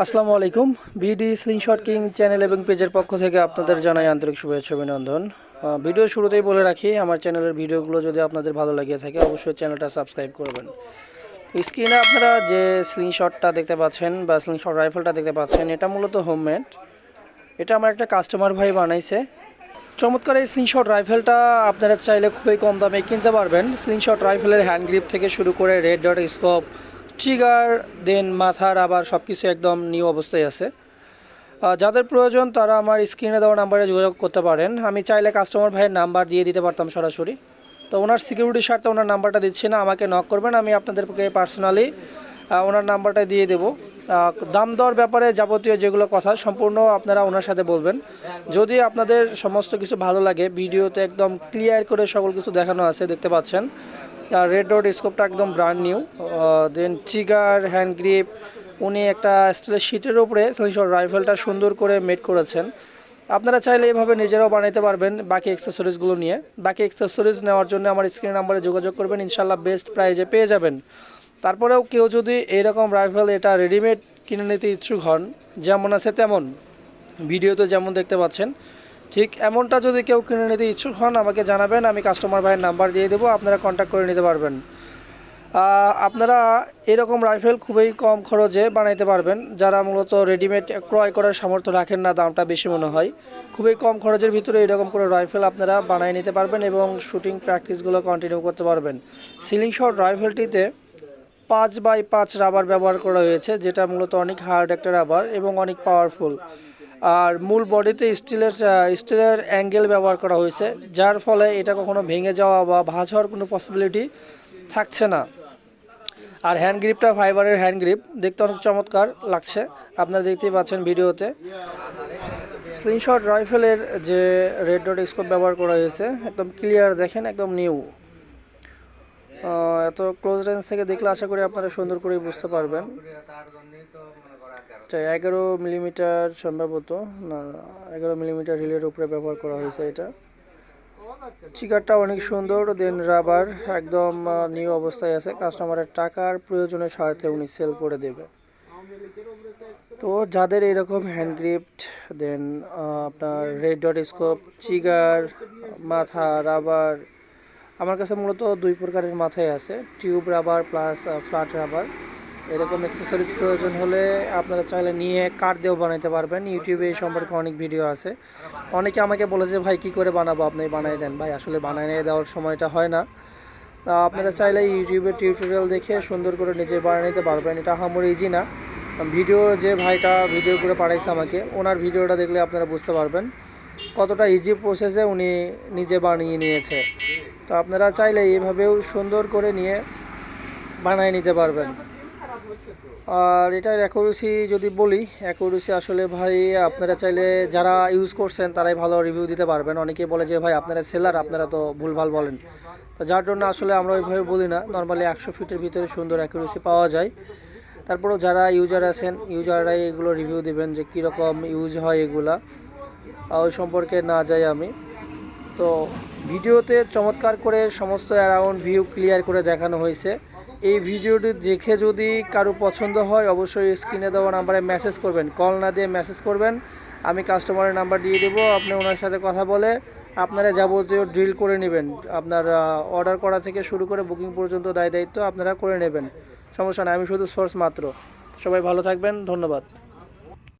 আসসালামু আলাইকুম। BD slingshot king channel এবং পেজের পক্ষ থেকে আপনাদের জানাই আন্তরিক শুভেচ্ছা, অভিনন্দন। ভিডিও শুরুতেই বলে রাখি, আমার চ্যানেলের ভিডিওগুলো যদি আপনাদের ভালো লাগে থাকে, অবশ্যই চ্যানেলটা সাবস্ক্রাইব করবেন। স্ক্রিনে আপনারা যে স্লিংশটটা দেখতে পাচ্ছেন বা স্লিংশট রাইফেলটা দেখতে পাচ্ছেন, এটা মূলত হোমমেড এটা আমার একটা কাস্টমার ভাই বানাইছে। চমৎকার এই স্লিংশট রাইফেলটা আপনারা চাইলে খুবই কম দামে কিনতে পারবেন। স্লিংশট রাইফেলের হ্যান্ড গ্রিপ থেকে শুরু করে red dot scope trigger then মাথার আবার সব কিছু একদম নিউ অবস্থায় আছে। যাদের প্রয়োজন তারা আমার স্ক্রিনে দেওয়া নাম্বারে যোগাযোগ করতে পারেন। আমি চাইলে কাস্টমার ভাইয়ের নাম্বার দিয়ে দিতে পারতাম সরাসরি। তো ওনার সিকিউরিটির স্বার্থে ওনার নাম্বারটা দিচ্ছি না, আমাকে নক করবেন, আমি আপনাদেরকে পার্সোনালি ওনার নাম্বারটা দিয়ে দেবো। দাম দর ব্যাপারে যাবতীয় যেগুলো কথা সম্পূর্ণ আপনারা ওনার সাথে বলবেন। যদি আপনাদের সমস্ত কিছু ভালো লাগে, ভিডিওতে একদম ক্লিয়ার করে সকল কিছু দেখানো আছে, দেখতে পাচ্ছেন রেড ডট স্কোপটা একদম brand new then trigger hand grip উনি একটা স্টিলের শিটের উপরে স্লিংশট রাইফেলটা সুন্দর করে মেড করেছেন। আপনারা চাইলে এভাবে নিজেরাও বানাইতে পারবেন বাকি অ্যাক্সেসরিজগুলো নিয়ে। বাকি অ্যাক্সেসরিজ নেওয়ার জন্য আমার স্ক্রিন নাম্বারে যোগাযোগ করবেন ইনশাল্লাহ বেস্ট প্রাইজে পেয়ে যাবেন। তারপরেও কেউ যদি এইরকম রাইফেল এটা রেডিমেড কিনে নিতে ইচ্ছুক হন, যেমন আছে তেমন ভিডিওতে যেমন দেখতে পাচ্ছেন ঠিক এমনটা যদি কেউ কিনে নিতে ইচ্ছুক হন, আমাকে জানাবেন, আমি কাস্টমার ভাইয়ের নাম্বার দিয়ে দেবো, আপনারা কন্ট্যাক্ট করে নিতে পারবেন। আপনারা এরকম রাইফেল খুবই কম খরচে বানাইতে পারবেন, যারা মূলত রেডিমেড ক্রয় করার সামর্থ্য রাখেন না, দামটা বেশি মনে হয়। খুবই কম খরচের ভিতরে এরকম করে রাইফেল আপনারা বানিয়ে নিতে পারবেন এবং শুটিং প্র্যাকটিসগুলো কন্টিনিউ করতে পারবেন। সিলিং শট রাইফেলটিতে পাঁচ বাই পাঁচ রাবার ব্যবহার করা হয়েছে, যেটা মূলত অনেক হার্ড একটা রাবার এবং অনেক পাওয়ারফুল আর মূল বডিতে স্টিলের স্টিলের অ্যাঙ্গেল ব্যবহার করা হয়েছে, যার ফলে এটা কখনো ভেঙে যাওয়া বা ভাঁজ হওয়ার কোনো পসিবিলিটি থাকছে না। আর হ্যান্ড গ্রিপটা ফাইবারের হ্যান্ড গ্রিপ দেখতে অনেক চমৎকার লাগছে, আপনারা দেখতেই পাচ্ছেন ভিডিওতে। স্লিংশট রাইফেলের যে রেড ডট স্কোপ ব্যবহার করা হয়েছে, একদম ক্লিয়ার দেখেন, একদম নিউ এত ক্লোজ রেঞ্জ থেকে দেখলে আশা করি আপনারা সুন্দর করে বুঝতে পারবেন। এটা এগারো মিলিমিটার সম্ভবত, না, এগারো মিলিমিটার রিলের উপরে ব্যবহার করা হয়েছে এটা। চিকারটা অনেক সুন্দর দেন রাবার একদম নিউ অবস্থায় আছে। কাস্টমারের টাকার প্রয়োজনের স্বার্থে উনি সেল করে দেবে। তো যাদের এরকম হ্যান্ড গ্রিপ্ট দেন আপনার রেড ডট স্কোপ চিগার মাথা রাবার আমার কাছে মূলত দুই প্রকারের মাথায় আছে। Tube rubber plus flat rubber এরকম অ্যাক্সেসরিজ প্রয়োজন হলে আপনারা চাইলে নিয়ে কাঠ দিয়েও বানাইতে পারবেন। ইউটিউবে এই সম্পর্কে অনেক ভিডিও আছে। অনেকে আমাকে বলেছে ভাই, কি করে বানাবো? আপনি বানাই দেন। ভাই, আসলে বানিয়ে দেওয়ার সময়টা হয় না। তা আপনারা চাইলে ইউটিউবে টিউটোরিয়াল দেখে সুন্দর করে নিজে বানিয়ে নিতে পারবেন। এটা আমার ইজি না। ভিডিও যে ভাইটা ভিডিও করে পাঠাইছে আমাকে, ওনার ভিডিওটা দেখলে আপনারা বুঝতে পারবেন কতটা ইজি প্রসেসে উনি নিজে বানিয়ে নিয়েছে। তো আপনারা চাইলে এইভাবেও সুন্দর করে নিয়ে বানিয়ে নিতে পারবেন। আর এটার অ্যাকুরেসি যদি বলি, অ্যাকুরেসি আসলে ভাই আপনারা চাইলে যারা ইউজ করছেন তারাই ভালো রিভিউ দিতে পারবেন। অনেকে বলে যে ভাই আপনারা সেলার আপনারা তো ভুলভাল বলেন। তো যার জন্য আসলে আমরা ওইভাবে বলি না। নর্মালি একশো ফিটের ভিতরে সুন্দর অ্যাকুরেসি পাওয়া যায়। তারপরেও যারা ইউজার আছেন ইউজাররাই এগুলো রিভিউ দিবেন যে কীরকম ইউজ হয় এগুলা। ওই সম্পর্কে না যাই আমি। তো ভিডিওতে চমৎকার করে সমস্ত অ্যারাউন্ড ভিউ ক্লিয়ার করে দেখানো হয়েছে। এই ভিডিওটি দেখে যদি কারও পছন্দ হয়, অবশ্যই স্ক্রিনে দেওয়া নাম্বারে মেসেজ করবেন। কল না দিয়ে মেসেজ করবেন। আমি কাস্টমারের নাম্বার দিয়ে দেবো। আপনি ওনার সাথে কথা বলে আপনারা যাবতীয় ড্রিল করে নেবেন। আপনার অর্ডার করা থেকে শুরু করে বুকিং পর্যন্ত দায় দায়িত্ব আপনারা করে নেবেন। সমস্যা নেই, আমি শুধু সোর্স মাত্র। সবাই ভালো থাকবেন, ধন্যবাদ।